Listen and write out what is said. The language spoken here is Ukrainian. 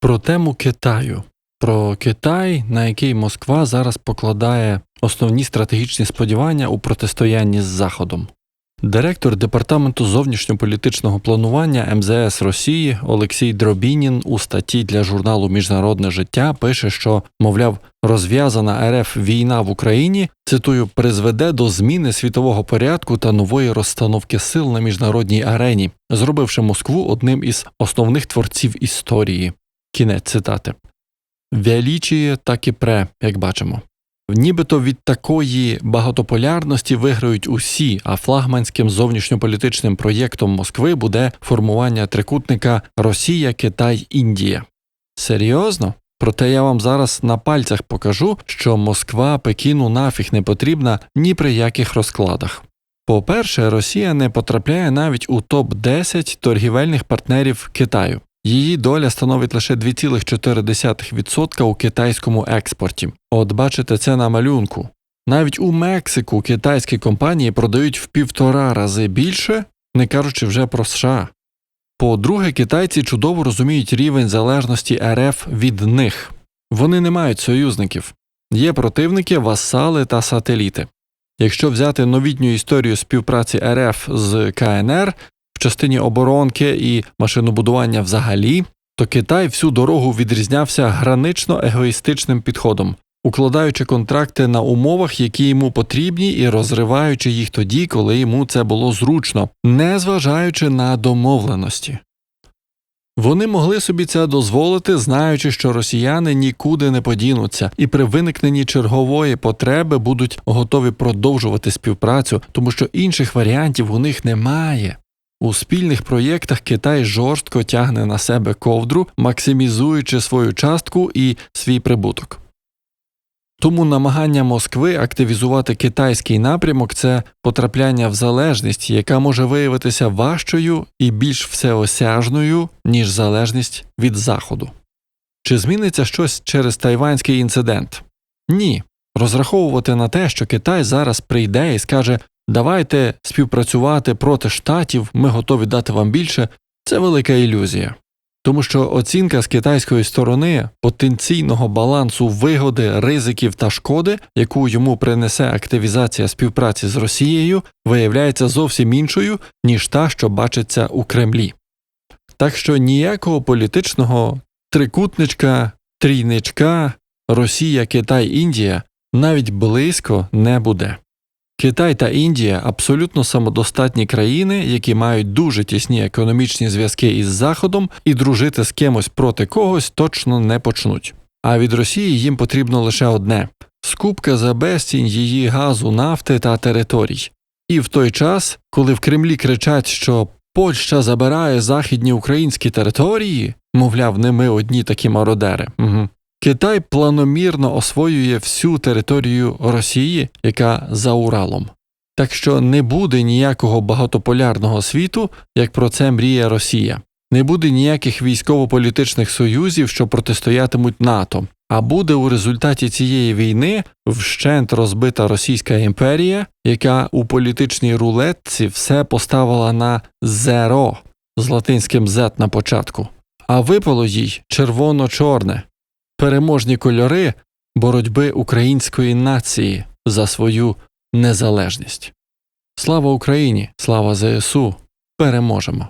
Про тему Китаю, про Китай, на який Москва зараз покладає основні стратегічні сподівання у протистоянні з Заходом. Директор департаменту зовнішньополітичного планування МЗС Росії Олексій Дробінін у статті для журналу Міжнародне життя пише, що, мовляв, розв'язана РФ війна в Україні цитую призведе до зміни світового порядку та нової розстановки сил на міжнародній арені, зробивши Москву одним із основних творців історії. Кінець цитати. Величіє так і пре, як бачимо. Нібито від такої багатополярності виграють усі, а флагманським зовнішньополітичним проєктом Москви буде формування трикутника Росія, Китай, Індія. Серйозно? Проте я вам зараз на пальцях покажу, що Москва Пекіну нафіг не потрібна ні при яких розкладах. По-перше, Росія не потрапляє навіть у топ 10 торгівельних партнерів Китаю. Її доля становить лише 2,4% у китайському експорті. От бачите це на малюнку. Навіть у Мексику китайські компанії продають в півтора рази більше, не кажучи вже про США. По-друге, китайці чудово розуміють рівень залежності РФ від них. Вони не мають союзників, є противники, васали та сателіти. Якщо взяти новітню історію співпраці РФ з КНР, частині оборонки і машинобудування взагалі, то Китай всю дорогу відрізнявся гранично егоїстичним підходом, укладаючи контракти на умовах, які йому потрібні, і розриваючи їх тоді, коли йому це було зручно, не зважаючи на домовленості. Вони могли собі це дозволити, знаючи, що росіяни нікуди не подінуться, і при виникненні чергової потреби будуть готові продовжувати співпрацю, тому що інших варіантів у них немає. У спільних проєктах Китай жорстко тягне на себе ковдру, максимізуючи свою частку і свій прибуток. Тому намагання Москви активізувати китайський напрямок це потрапляння в залежність, яка може виявитися важчою і більш всеосяжною, ніж залежність від Заходу. Чи зміниться щось через тайванський інцидент? Ні. Розраховувати на те, що Китай зараз прийде і скаже давайте співпрацювати проти штатів, ми готові дати вам більше, це велика ілюзія. Тому що оцінка з китайської сторони потенційного балансу вигоди, ризиків та шкоди, яку йому принесе активізація співпраці з Росією, виявляється зовсім іншою, ніж та, що бачиться у Кремлі. Так що ніякого політичного трикутничка, трійничка Росія, Китай, Індія навіть близько не буде. Китай та Індія абсолютно самодостатні країни, які мають дуже тісні економічні зв'язки із Заходом, і дружити з кимось проти когось точно не почнуть. А від Росії їм потрібно лише одне скупка за безцінь її газу, нафти та територій. І в той час, коли в Кремлі кричать, що Польща забирає західні українські території, мовляв, не ми одні такі мародери. Угу. Китай планомірно освоює всю територію Росії, яка за Уралом. Так що не буде ніякого багатополярного світу, як про це мріє Росія, не буде ніяких військово-політичних союзів, що протистоятимуть НАТО, а буде у результаті цієї війни вщент розбита Російська імперія, яка у політичній рулетці все поставила на зеро з латинським «z» на початку, а випало їй червоно-чорне переможні кольори боротьби української нації за свою незалежність. Слава Україні! Слава ЗСУ! Переможемо!